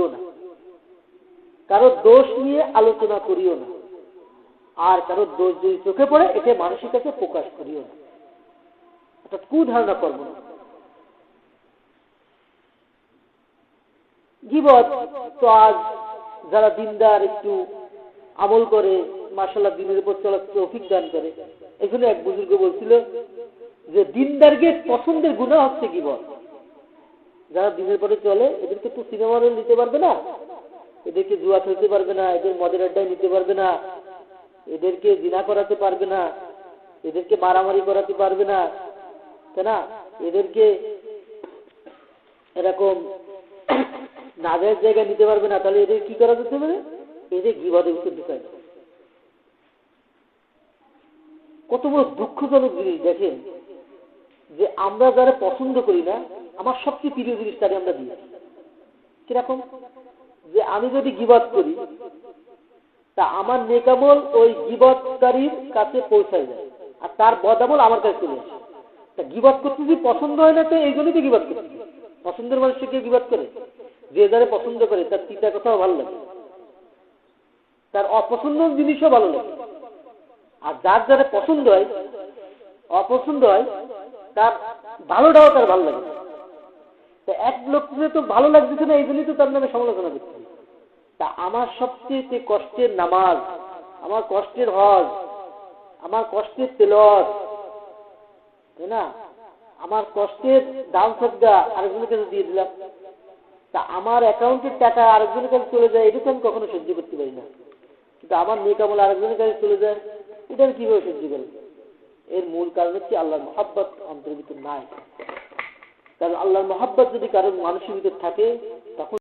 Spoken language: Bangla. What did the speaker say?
করিও না। কারও দোষ নিয়ে আলোচনা করিও না। আর কারও দোষ যদি চোখে পড়ে এটা মানুষের কাছে প্রকাশ করিও না। অর্থাৎ কুধারণা করব না গিবত তো আজ যারা দিনদার একটু আমল করে মার্শাল্লাহ দিনের উপর চলার তৌফিক দান করে, এখানে এক বুজুর্গ বলছিল যে, দিনদারকে পছন্দের গুণা হচ্ছে গিবত। যারা দিনের পরে চলে, এদেরকে তো সিনেমা হলে নিতে পারবে না। এদেরকে জুয়া খেলতে পারবে না, এদের মদের আড্ডায় নিতে পারবে না, এদেরকে জিনা করাতে পারবে না, এদেরকে মারামারি করাতে পারবে না, তাই না? এদেরকে এরকম নাজের জায়গায় নিতে পারবে না, তাহলে এদের কি করা যেতে পারে? এদের গিবাদের ভিতরে দেবে। কত বড় দুঃখজনক জিনিস, দেখেন, যে আমরা যারা পছন্দ করি না আমার সবচেয়ে প্রিয় জিনিস তারে আমরা দিই। কীরকম? যে আমি যদি গিবাদ করি, তা আমার নেকামল ওই গিবৎকারীর কাছে পৌঁছায় যায়, আর তার বদামল আমার কাছে চলে আসে। তা গিবাদ করতে যদি পছন্দ হয় না, তো এই জন্যই তো গিবাদ করতে পছন্দের মানুষকে কেউ গিবাদ করে? যে যারা পছন্দ করে, তার চিন্তা কথাও ভালো লাগে। তার অপছন্দ জিনিসও ভালো লাগে। আর যার যারা পছন্দ হয়, অপছন্দ হয়, তার ভালোটাও তার ভালো লাগে। তা এক লোককে তো ভালো লাগতেছে না, এই জন্যই তো তার নামে সমালোচনা করছে। তা আমার সবচেয়ে কষ্টের নামাজ, আমার কষ্টের হজ, আমার কষ্টের তেলত তাই না? আমার কষ্টের দাম সজ্জা আরেকজনের কাছে দিয়ে দিলাম। তা আমার অ্যাকাউন্টের টাকা আরেকজনের কাছে চলে যায়, এটা তো আমি কখনো সহ্য করতে পারি না। কিন্তু আমার নেকামল আরেকজনের কাছে চলে যায়, এটা আমি কীভাবে সহ্য করি এর মূল কারণ হচ্ছে আল্লাহর মহাব্বত অন্তর্ভুক্ত নাই। কারণ আল্লাহর মহাব্বত যদি কারোর মানুষের ভিতর থাকে তখন